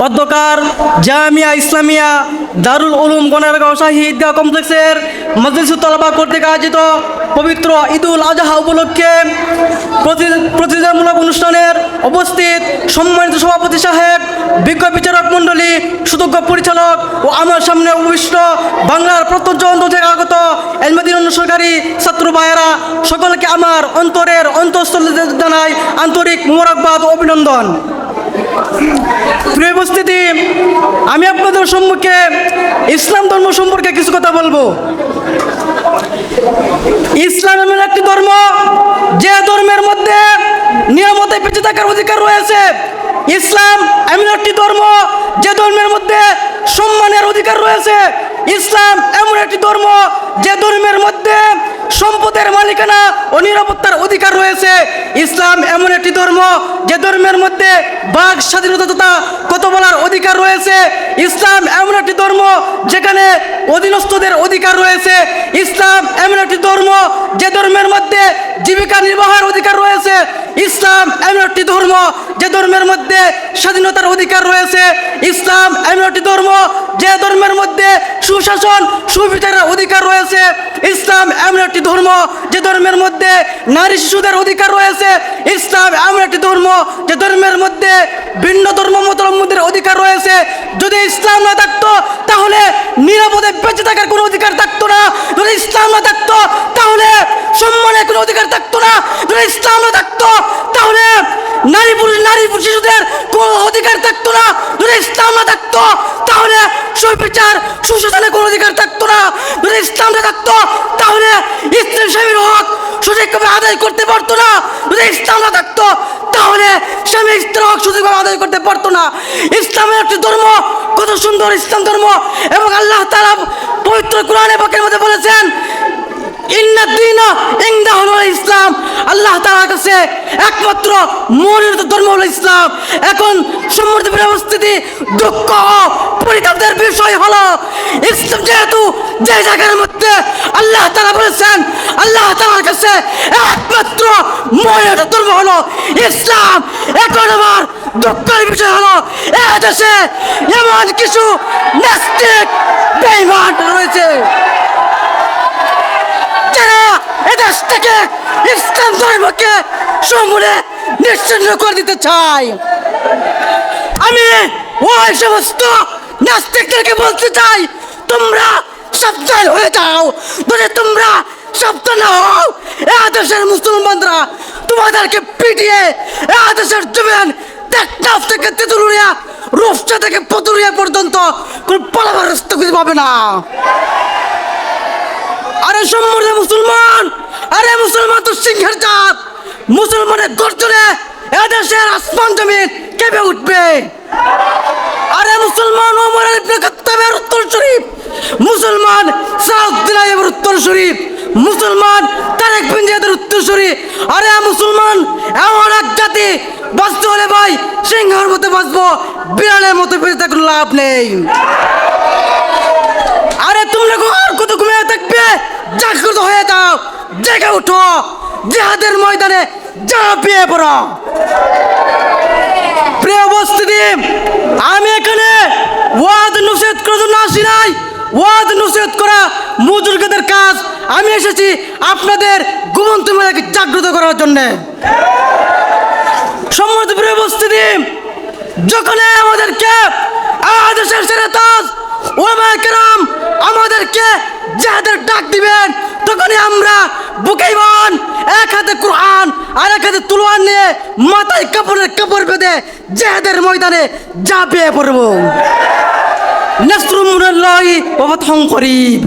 অধ্যকার জামিয়া ইসলামিয়া দারুল উলুম গণারগাঁও শাহী ঈদগাহ কমপ্লেক্সের মজলিসুল তলবা কর্তৃক আয়োজিত পবিত্র ঈদুল আজহা উপলক্ষে প্রতি- প্রতিযোগিতামূলক অনুষ্ঠানের উপস্থিত সম্মানিত সভাপতি সাহেব, বিজ্ঞ বিচারক মণ্ডলী সুযোগ্য পরিচালক ও আমার সামনে উপবিষ্ট বাংলার প্রত্যন্ত থেকে আগত এলমেদিন অনুসরকারী ছাত্র ভাইয়েরা, সকলকে আমার অন্তরের অন্তঃস্থল জানাই আন্তরিক মোরাকবাদ ও অভিনন্দন। প্রিয় উপস্থিতি, আমি আপনাদের সম্মুখে ইসলাম ধর্ম সম্পর্কে কিছু কথা বলব। ইসলাম এমন একটি ধর্ম, যে ধর্মের মধ্যে নিয়মতে বেঁচে থাকার অধিকার রয়েছে। ইসলাম এমন একটি ধর্ম, যে ধর্মের মধ্যে সম্মানের অধিকার রয়েছে। ইসলাম এমন একটি ধর্ম, যে ধর্মের মধ্যে সম্পদের মালিকানা ও নিরাপত্তার অধিকার রয়েছে। ইসলাম এমন একটি ধর্ম যে ধর্মের মধ্যে বাক স্বাধীনতা তথা কথা বলার অধিকার রয়েছে। ইসলাম এমন একটি ধর্ম যেখানে অধীনস্থদের অধিকার রয়েছে। ইসলাম এমন একটি ধর্ম যে ধর্মের মধ্যে জীবিকা নির্বাহের অধিকার রয়েছে। ইসলাম এমন একটি ধর্ম যে ধর্মের মধ্যে স্বাধীনতার অধিকার রয়েছে। ইসলাম এমন একটি ধর্ম যে ধর্মের মধ্যে সুশাসন, সুবিচারের অধিকার রয়েছে। ইসলাম ধর্ম, যে ধর্মের মধ্যে নারী শিশুদের অধিকার রয়েছে, ইসলাম এমন একটি ধর্ম, যে ধর্মের মধ্যে ভিন্ন ধর্মাবলম্বীদের অধিকার রয়েছে। যদি ইসলাম না থাকতো, তাহলে নিরাপদে বেঁচে থাকার কোনো অধিকার থাকতো না। যদি ইসলাম না থাকতো, তাহলে সম্মানের কোনো অধিকার থাকতো না। যদি ইসলাম না থাকতো, তাহলে নারী পুরুষ, নারী শিশুদের কোনো অধিকার থাকতো না। যদি ইসলাম না থাকতো সুবিচার সুশাসনে কোনো অধিকার থাকতো না। যদি ইসলামটা থাকতো, তাহলে ইসলাম স্বামীর হক সঠিকভাবে আদায় করতে পারতো না। যদি ইসলামটা থাকতো, তাহলে স্বামী স্ত্রীর হক সঠিকভাবে আদায় করতে পারতো না। ইসলামের একটি ধর্ম, কত সুন্দর ইসলাম ধর্ম, এবং আল্লাহ তারা পবিত্র কোরআনে পাকের মধ্যে বলেছেন ইসলাম। আল্লাহ তাআলার কাছে একমাত্র মনোনীত ধর্ম হলো ইসলাম। এখন সম্মতি পরিস্থিতি দুঃখ ও পরিতাপের বিষয় হলো ইসলাম যেহেতু যে জায়গার মধ্যে আল্লাহ তাআলা বলেছেন, আল্লাহ তাআলার কাছে একমাত্র মনোনীত ধর্ম হলো ইসলাম। এখন আমার দুঃখের বিষয় হলো, এ দেশে এমন কিছু নাস্তিক, বেঈমান রয়েছে। এদেশ থেকে ইসলাম ধর্মকে সমূলে নিশ্চিন্ন করে দিতে চাই। আমি ওই সমস্ত নাস্তিকদেরকে বলতে চাই, তোমরা সাবধান হয়ে যাও। যদি তোমরা সাবধান হও, এ মুসলমানরা তোমাদেরকে পিটিয়ে, এ জমিন টেকনাফ থেকে তেতুলুরিয়া রূপসা থেকে পতুরিয়া পর্যন্ত কোন পালাবার রাস্তা খুঁজে পাবে না। আরে সম্মর্দে মুসলমান সিংহের জাত। মুসলমানের গর্জনে এদেশের আসমান জমিন কেঁপে উঠবে। আরে মুসলমান ওমর ইবনে খাত্তাবের উত্তর শরীফ, মুসলমান সাউদ্দিন আইবের উত্তর শরীফ, মুসলমান তারেক বিন জিয়াদের উত্তর শরীফ। আরে মুসলমান, এমন এক জাতি, বাঁচতে হলে ভাই সিংহের মতো বাঁচবো, বিড়ালের মতো বেঁচে থাকলে লাভ নেই। আরে আর কত ঘুমিয়ে থাকবে? জাগ্রত হয়ে যাও, জেগে উঠো। জেহাদের ময়দানে ঝাঁপিয়ে পড়ো। প্রিয় উপস্থিতি, আমি এখানে ওয়াদ নুসেদ করার জন্য আসি নাই। ওয়াদ নুসেদ করা মুজুর্গদের কাজ। আমি এসেছি আপনাদের ঘুমন্ত মেয়েকে জাগ্রত করার জন্যে। সম্মত প্রিয় উপস্থিতি, যখন আমাদেরকে আদেশের সেরে তাজ ওলামায়ে কেরাম আমাদেরকে যাদের ডাক দিবেন তখনই আমরা বুকে বন এক হাতে কোরআন আর এক হাতে তুলোয়ার নিয়ে মাথায় কাপড়ের কাপড় বেঁধে জেহাদের ময়দানে ঝাঁপিয়ে পড়ব। ফাতহুন করিব।